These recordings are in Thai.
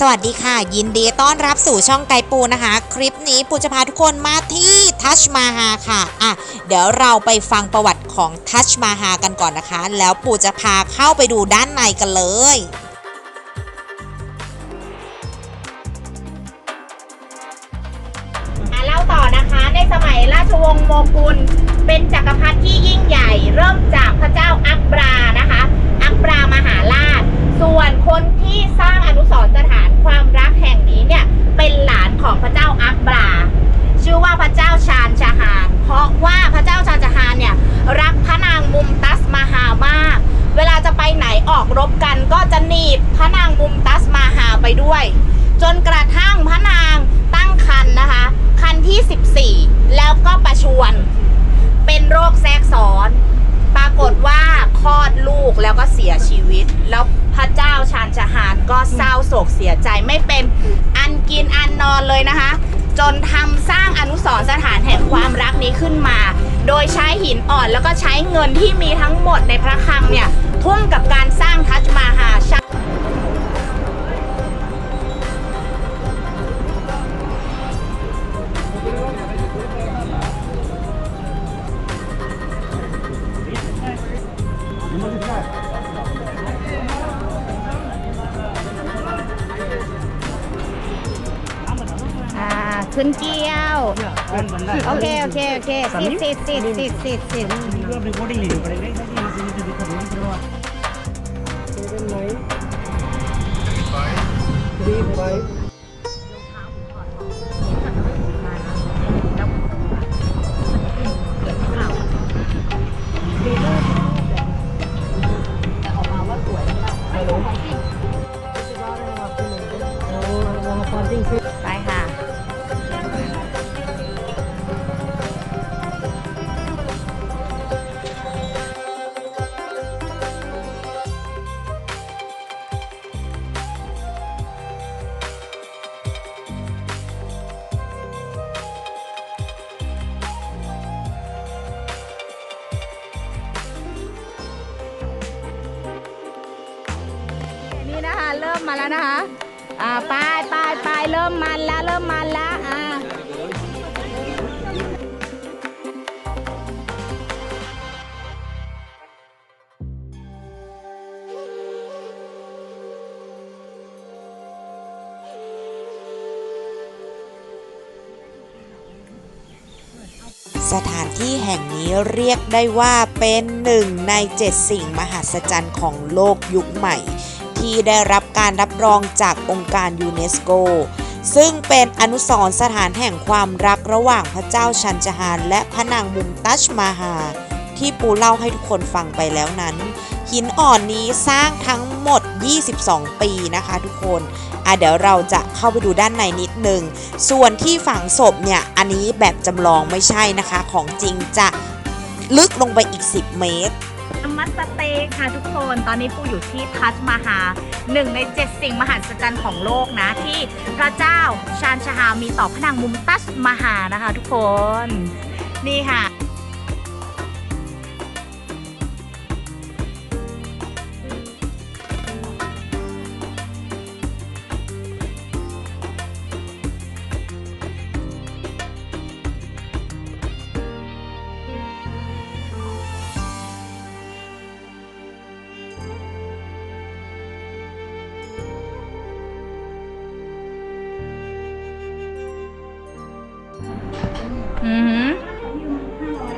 สวัสดีค่ะ ยินดีต้อนรับสู่ช่องไกปูนะคะ คลิปนี้ปูจะพาทุกคนมาที่ทัชมาฮาค่ะอะ เดี๋ยวเราไปฟังประวัติของทัชมาฮากันก่อนนะคะ แล้วปูจะพาเข้าไปดูด้านในกันเลยอะเล่าต่อนะคะในสมัยราชวงศ์โมกุล เป็นจักรพรรดิที่ยิ่งใหญ่ เริ่มจากพระเจ้าอักบรานะคะ อักบรามหาราช ส่วนคนที่สร้างอนุสรสถานความรักแห่งนี้เนี่ยเป็นหลานของพระเจ้าอักบราชื่อว่าพระเจ้าชาญชาฮาน เพราะว่าพระเจ้าชาญชาฮานเนี่ยรักพระนางมุมตัสมาฮามาก เวลาจะไปไหนออกรบกันก็จะหนีบพระนางมุมตัสมาฮาไปด้วย จนกระทั่งพระนางตั้งครรภ์นะคะครรภ์ที่ 14 แล้วก็ประชวรเป็นโรคแทรกซ้อน ปรากฏว่าคลอดลูกแล้วก็เสียชีวิตแล้ว พระเจ้าชานชาหารก็เศร้าโศกเสียใจไม่เป็นอันกินอันนอนเลยนะคะ จนทำสร้างอนุสรสถานแห่งความรักนี้ขึ้นมา โดยใช้หินอ่อนแล้วก็ใช้เงินที่มีทั้งหมดในพระคลังเนี่ยทุ่มกับการสร้างทัชมาฮาชา ขึ้นเกี้ยว โอเค โอเค โอเคสิบสิบสิบสิบสิบสิบไป เริ่มมาแล้วนะคะ อ่าไปไปไปเริ่มมันแล้วเริ่มมันแล้วอ่าสถานที่แห่งนี้เรียกได้ว่าเป็นหนึ่งในเจ็ดสิ่งมหัศจรรย์ของโลกยุคใหม่ ที่ได้รับการรับรองจากองค์การยูเนสโก ซึ่งเป็นอนุสรณ์สถานแห่งความรักระหว่างพระเจ้าชันจฮานและพระนางมุมตัชมาฮา ที่ปูเล่าให้ทุกคนฟังไปแล้วนั้น หินอ่อนนี้สร้างทั้งหมด 22 ปีนะคะทุกคนอะเดี๋ยวเราจะเข้าไปดูด้านในนิดนึง ส่วนที่ฝังศพเนี่ย อันนี้แบบจำลองไม่ใช่นะคะ ของจริงจะลึกลงไปอีก 10 เมตร มัสเตค่ะทุกคน ตอนนี้ปูอยู่ที่ทัชมาฮาหนึ่งในเจ็ดสิ่งมหัศจรรย์ของโลกนะ ที่พระเจ้าชานชาฮามีต่อพระนางมุมตัสมาฮานะคะทุกคน นี่ค่ะ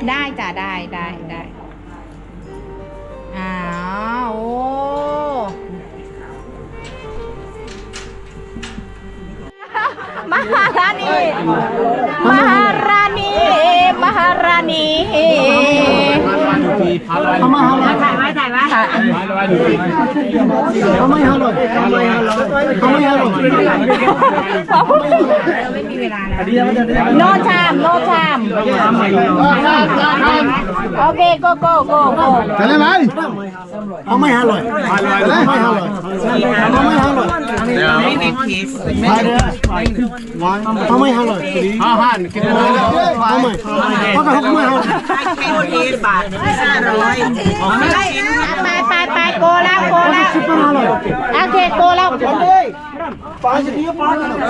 ได้จ้ะได้ได้ได้อ้าวโอ้มหาราณีม โนชามโนชามโอเคโกโก้โกโก้ Cái này này. Ông mày hà rồi. Hà rồi. Ông mày hà rồi. Ông mày hà rồi. Hai đứa. Ông mày hà rồi. Ha ha. Ông mày. Ông mày. Ông mày hà rồi. บาทห้าร้อยไปไปไปโกแล้วโกแล้วโอเคโกแล้ว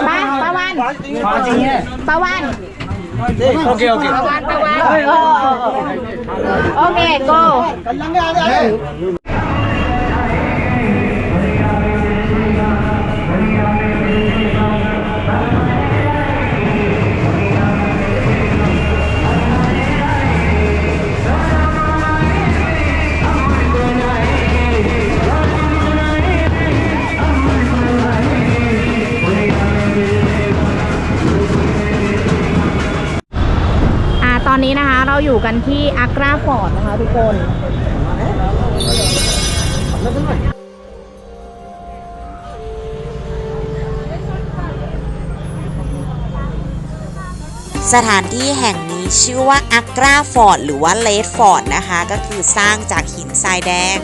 ไปประวันประวัน Okay, okay. Pawan, pawan. Okay, go. เราอยู่กันที่อากราฟอร์ดนะคะทุกคนสถานที่แห่งนี้ชื่อว่าอักราฟอร์ดหรือว่าเลดฟอร์ดนะคะ ก็คือสร้างจากหินทรายแดง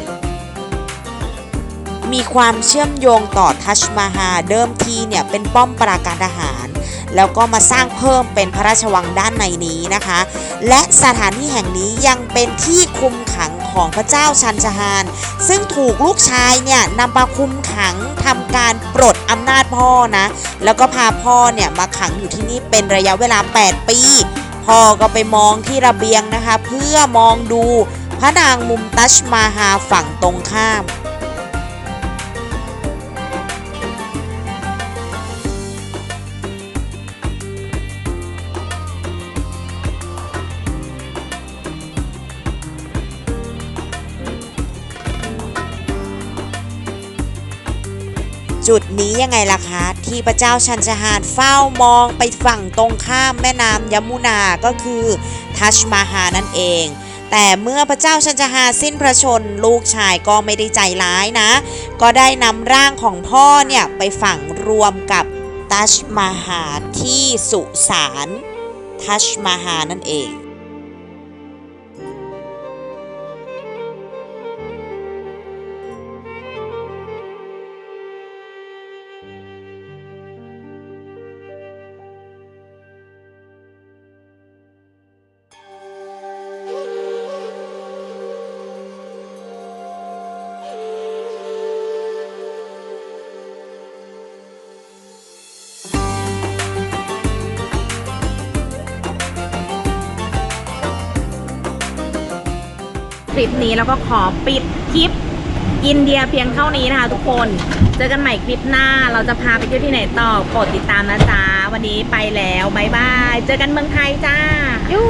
มีความเชื่อมโยงต่อทัชมาฮาเดิมทีเนี่ยเป็นป้อมปราการทหาร แล้วก็มาสร้างเพิ่มเป็นพระราชวังด้านในนี้นะคะ และสถานที่แห่งนี้ยังเป็นที่คุมขังของพระเจ้าชันชฮาน ซึ่งถูกลูกชายเนี่ยนำมาคุมขังทำการปลดอำนาจพ่อนะ แล้วก็พาพ่อเนี่ยมาขังอยู่ที่นี่เป็นระยะเวลา 8 ปี พ่อก็ไปมองที่ระเบียงนะคะ เพื่อมองดูพระนางมุมตัชมาฮาฝั่งตรงข้าม จุดนี้ยังไงล่ะคะที่พระเจ้าชันชฮานเฝ้ามองไปฝั่งตรงข้ามแม่น้ำยมุนาก็คือทัชมาฮานั่นเอง แต่เมื่อพระเจ้าชันชฮานสิ้นพระชนม์ลูกชายก็ไม่ได้ใจร้ายนะ ก็ได้นำร่างของพ่อเนี่ยไปฝังรวมกับทัชมาฮาที่สุสานทัชมาฮานั่นเอง คลิปนี้แล้วก็ขอปิดคลิปอินเดียเพียงเท่านี้นะคะทุกคน เจอกันใหม่คลิปหน้า เราจะพาไปเที่ยวที่ไหนต่อกดติดตามนะจ๊ะ วันนี้ไปแล้วบายบาย เจอกันเมืองไทยจ้า ยู